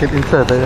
เก็บอินเสิร์ตเลย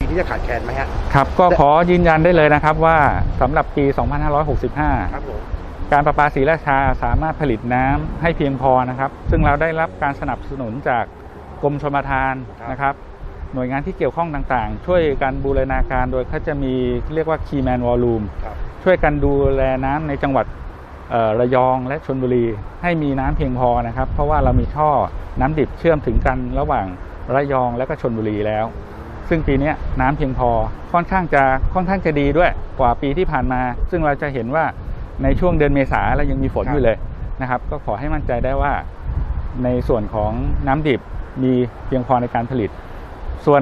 ปี ที่จะขาดแคลนไหมฮะ ครับก็ขอยืนยันได้เลยนะครับว่าสำหรับปี 2565 ครับผม การประปาศรีราชาสามารถผลิตน้ำให้เพียงพอนะครับ ซึ่งเราได้รับการสนับสนุนจากกรมชลประทานนะครับ หน่วยงานที่เกี่ยวข้องต่างๆ ช่วยกันบูรณาการโดยเขาจะมีเรียกว่า Key Man Volume ครับ ช่วยกันดูแลน้ำในจังหวัดเอ่อระยองและชนบุรี ให้มีน้ำเพียงพอนะครับ เพราะว่าเรามีท่อน้ำดิบเชื่อมถึงกันระหว่างระยองและก็ชนบุรีแล้ว ซึ่งปีนี้น้ำเพียงพอค่อนข้างจะค่อนข้างจะดีด้วยกว่าปีที่ผ่านมา ซึ่งเราจะเห็นว่าในช่วงเดือนเมษาเรายังมีฝนอยู่เลยนะครับ ก็ขอให้มั่นใจได้ว่าในส่วนของน้ำดิบมีเพียงพอในการผลิต ส่วน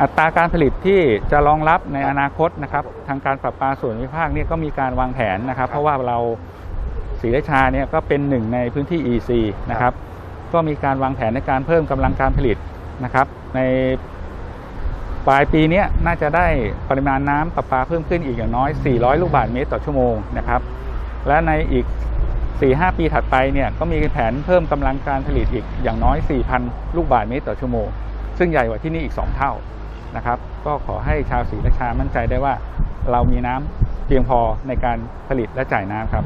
อัตราการผลิตที่จะรองรับในอนาคตนะครับ ทางการประปลาส่วนภูมิภาคเนี่ยก็มีการวางแผนนะครับ เพราะว่าเราศรีราชาเนี่ยก็เป็นหนึ่งในพื้นที่ EC นะครับ ก็มีการวางแผนในการเพิ่มกำลังการผลิตนะครับ ใน ปลายปีนี้น่าจะได้ปริมาณน้ำประปาเพิ่มขึ้นอีกอย่างน้อย 400 ลูกบาศก์เมตรต่อชั่วโมงนะครับและในอีก 4-5 ปีถัดไปเนี่ยก็มีแผนเพิ่มกำลังการผลิตอีกอย่างน้อย 4,000 ลูกบาศก์เมตรต่อชั่วโมง ซึ่งใหญ่กว่าที่นี่อีก 2 เท่านะครับก็ขอให้ชาวศรีราชามั่นใจได้ว่า เรามีน้ำเพียงพอในการผลิตและจ่ายน้ำครับ